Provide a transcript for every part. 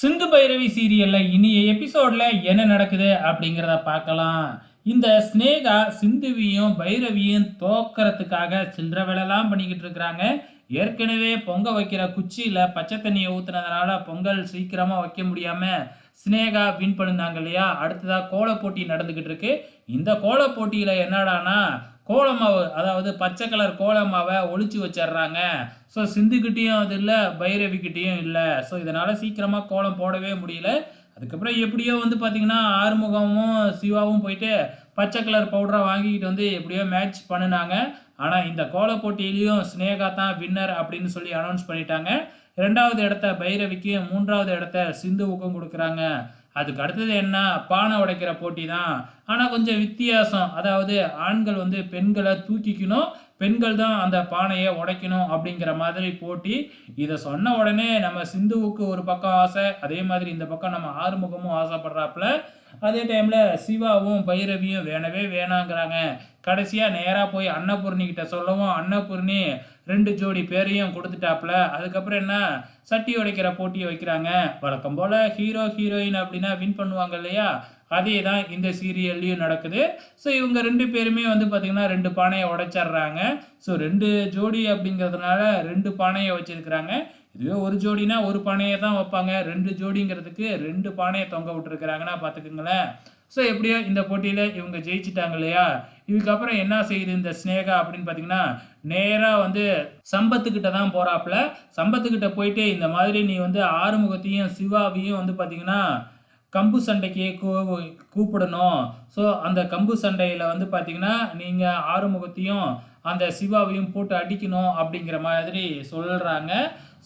சிந்து பைரவி சீரியல்ல இனிய எபிசோட்ல என்ன நடக்குது அப்படிங்கிறத பார்க்கலாம். இந்த ஸ்னேகா சிந்துவியும் பைரவியும் தோக்கிறதுக்காக சில்லற வேலைலாம் பண்ணிக்கிட்டு இருக்கிறாங்க. ஏற்கனவே பொங்க வைக்கிற குச்சியில் பச்சை தண்ணியை ஊற்றுனதுனால பொங்கல் சீக்கிரமாக வைக்க முடியாமல் ஸ்னேகா வின் பண்ணிருந்தாங்க இல்லையா? அடுத்ததாக கோல போட்டி நடந்துக்கிட்டு இருக்கு. இந்த கோல போட்டியில என்னடானா கோலமாவு அதாவது பச்சை கலர் கோலமாவை ஒழிச்சு வச்சிடுறாங்க ஸோ சிந்துக்கிட்டேயும் அது இல்லை பைரவிக்கிட்டேயும் இல்லை. ஸோ இதனால் சீக்கிரமாக கோலம் போடவே முடியல. அதுக்கப்புறம் எப்படியோ வந்து பார்த்தீங்கன்னா ஆறுமுகமும் சிவாவும் போயிட்டு பச்சை கலர் பவுடரை வாங்கிக்கிட்டு வந்து எப்படியோ மேட்ச் பண்ணினாங்க. ஆனால் இந்த கோல போட்டியிலையும் ஸ்னேகா தான் வின்னர் அப்படின்னு சொல்லி அனௌன்ஸ் பண்ணிட்டாங்க. ரெண்டாவது இடத்த பைரவிக்கு மூன்றாவது இடத்த சிந்துவுக்கும் கொடுக்குறாங்க. அதுக்கு அடுத்தது என்ன? பானை உடைக்கிற போட்டி தான் ஆனால் கொஞ்சம் வித்தியாசம். அதாவது ஆண்கள் வந்து பெண்களை தூக்கிக்கணும் பெண்கள் தான் அந்த பானையை உடைக்கணும் அப்படிங்கிற மாதிரி போட்டி. இதை சொன்ன உடனே நம்ம சிந்துவுக்கு ஒரு பக்கம் ஆசை அதே மாதிரி இந்த பக்கம் நம்ம ஆறுமுகமும் ஆசைப்படுறாப்புல. அதே டைமில் சிவாவும் பைரவியும் வேணவே வேணாங்கிறாங்க. கடைசியாக நேராக போய் அன்னபூர்ணி கிட்ட சொல்லவும் அன்னபூர்ணி ரெண்டு ஜோடி பேரையும் கொடுத்துட்டாப்புல. அதுக்கப்புறம் என்ன? சட்டி உடைக்கிற போட்டியை வைக்கிறாங்க. வழக்கம் போல் ஹீரோ ஹீரோயின் அப்படின்னா வின் பண்ணுவாங்க இல்லையா? அதே தான் இந்த சீரியல்லையும் நடக்குது. ஸோ இவங்க ரெண்டு பேருமே வந்து பார்த்திங்கன்னா ரெண்டு பானையை உடைச்சிட்றாங்க. ஸோ ரெண்டு ஜோடி அப்படிங்கிறதுனால ரெண்டு பானையை வச்சுருக்கிறாங்க. இதுவே ஒரு ஜோடினா ஒரு பானையை தான் வைப்பாங்க. ரெண்டு ஜோடிங்கிறதுக்கு ரெண்டு பானையை தொங்க விட்டுருக்குறாங்கன்னா பார்த்துக்குங்களேன் ஸோ எப்படியோ இந்த போட்டியில் இவங்க ஜெயிச்சிட்டாங்க இல்லையா? இதுக்கப்புறம் என்ன செய்யுது இந்த ஸ்னேகா அப்படின்னு பார்த்தீங்கன்னா நேராக வந்து சம்பத்துக்கிட்ட தான் போகிறாப்புல சம்பத்துக்கிட்ட போயிட்டு இந்த மாதிரி நீ வந்து ஆறுமுகத்தையும் சிவாவையும் வந்து பார்த்தீங்கன்னா கம்பு சண்டைக்கு கூ கூப்பிடணும். ஸோ அந்த கம்பு சண்டையில் வந்து பார்த்தீங்கன்னா நீங்கள் ஆறுமுகத்தையும் அந்த சிவாவையும் போட்டு அடிக்கணும் அப்படிங்கிற மாதிரி சொல்கிறாங்க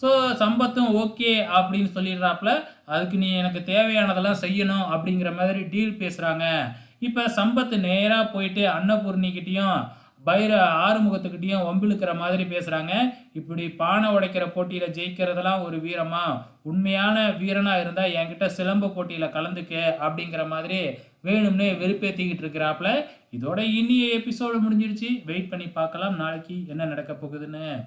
ஸோ சம்பத்தும் ஓகே அப்படின்னு சொல்லிடுறாப்புல அதுக்கு நீ எனக்கு தேவையானதெல்லாம் செய்யணும் அப்படிங்கிற மாதிரி டீல் பேசுகிறாங்க இப்போ சம்பத்து நேராக போயிட்டு அன்னபூர்ணிக்கிட்டேயும் பைர ஆறுமுகத்துக்கிட்டேயும் வம்பிழுக்கிற மாதிரி பேசுகிறாங்க இப்படி பானை உடைக்கிற போட்டியில் ஜெயிக்கிறதெல்லாம் ஒரு வீரமா? உண்மையான வீரனாக இருந்தால் என்கிட்ட சிலம்ப போட்டியில் கலந்துக்க அப்படிங்கிற மாதிரி வேணும்னே வெறுப்பேற்றிக்கிட்டு இருக்கிறாப்புல. இதோட இனிய எபிசோடு முடிஞ்சிருச்சு. வெயிட் பண்ணி பார்க்கலாம். நாளைக்கு என்ன நடக்க போகுதுன்னு.